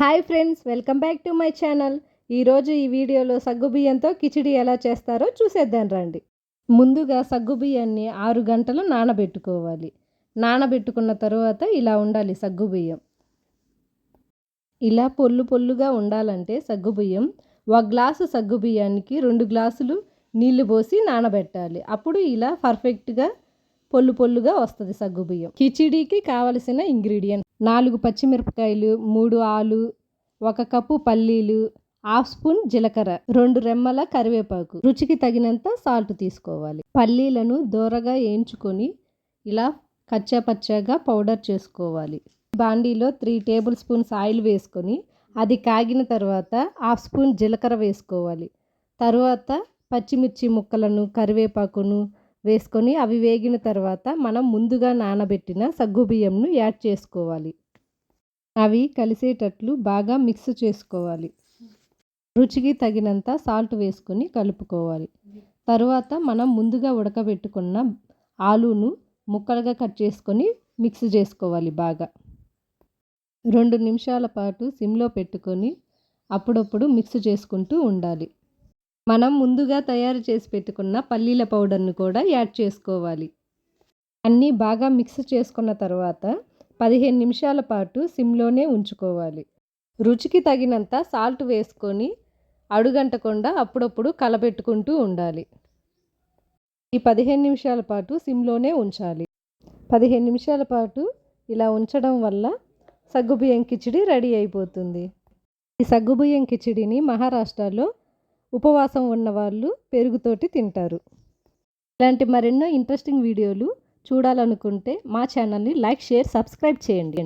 Hi friends welcome back to my channel. ఈరోజు ఈ వీడియోలో సగ్గుబియ్యంతో కిచిడి ఎలా చేస్తారో చూసేద్దాం రండి. ముందుగా సగ్గుబియ్యాన్ని ఆరు గంటలు నానబెట్టుకోవాలి. నానబెట్టుకున్న తర్వాత ఇలా ఉండాలి సగ్గుబియ్యం ఇలా పొల్లు పొల్లుగా ఉండాలంటే సగ్గుబియ్యం ఒక గ్లాసు సగ్గుబియ్యానికి రెండు గ్లాసులు నీళ్ళు పోసి నానబెట్టాలి. అప్పుడు ఇలా పర్ఫెక్ట్గా పొల్లు పొల్లుగా వస్తుంది సగ్గుబియ్యం కిచిడీకి కావలసిన ఇంగ్రీడియంట్ నాలుగు పచ్చిమిరపకాయలు మూడు ఆలు ఒక కప్పు పల్లీలు హాఫ్ స్పూన్ జీలకర్ర రెండు రెమ్మల కరివేపాకు. రుచికి తగినంత సాల్ట్ తీసుకోవాలి. పల్లీలను దోరగా వేయించుకొని ఇలా కచ్చాపచ్చాగా పౌడర్ చేసుకోవాలి. బాండీలో త్రీ టేబుల్ స్పూన్స్ ఆయిల్ వేసుకొని అది కాగిన తర్వాత హాఫ్ స్పూన్ జీలకర్ర వేసుకోవాలి. తర్వాత పచ్చిమిర్చి ముక్కలను కరివేపాకును వేసుకొని అవి వేగిన తర్వాత మనం ముందుగా నానబెట్టిన సగ్గుబియ్యంను యాడ్ చేసుకోవాలి. అవి కలిసేటట్లు బాగా మిక్స్ చేసుకోవాలి. రుచికి తగినంత సాల్ట్ వేసుకొని కలుపుకోవాలి. తరువాత మనం ముందుగా ఉడకబెట్టుకున్న ఆలూను ముక్కలుగా కట్ చేసుకొని మిక్స్ చేసుకోవాలి బాగా. రెండు నిమిషాల పాటు సిమ్లో పెట్టుకొని అప్పుడప్పుడు మిక్స్ చేసుకుంటూ ఉండాలి. మనం ముందుగా తయారు చేసి పెట్టుకున్న పల్లీల పౌడర్ను కూడా యాడ్ చేసుకోవాలి. అన్నీ బాగా మిక్స్ చేసుకున్న తర్వాత పదిహేను నిమిషాల పాటు సిమ్లోనే ఉంచుకోవాలి. రుచికి తగినంత సాల్ట్ వేసుకొని అడుగంటకుండా అప్పుడప్పుడు కలబెట్టుకుంటూ ఉండాలి. ఈ పదిహేను నిమిషాల పాటు సిమ్లోనే ఉంచాలి. పదిహేను నిమిషాల పాటు ఇలా ఉంచడం వల్ల సగ్గుబియ్యం కిచిడి రెడీ అయిపోతుంది. ఈ సగ్గుబియ్యం కిచిడిని మహారాష్ట్రలో ఉపవాసం ఉన్నవాళ్ళు పెరుగుతోటి తింటారు. ఇలాంటి మరెన్నో ఇంట్రెస్టింగ్ వీడియోలు చూడాలనుకుంటే మా ఛానల్ని లైక్ షేర్ సబ్స్క్రైబ్ చేయండి.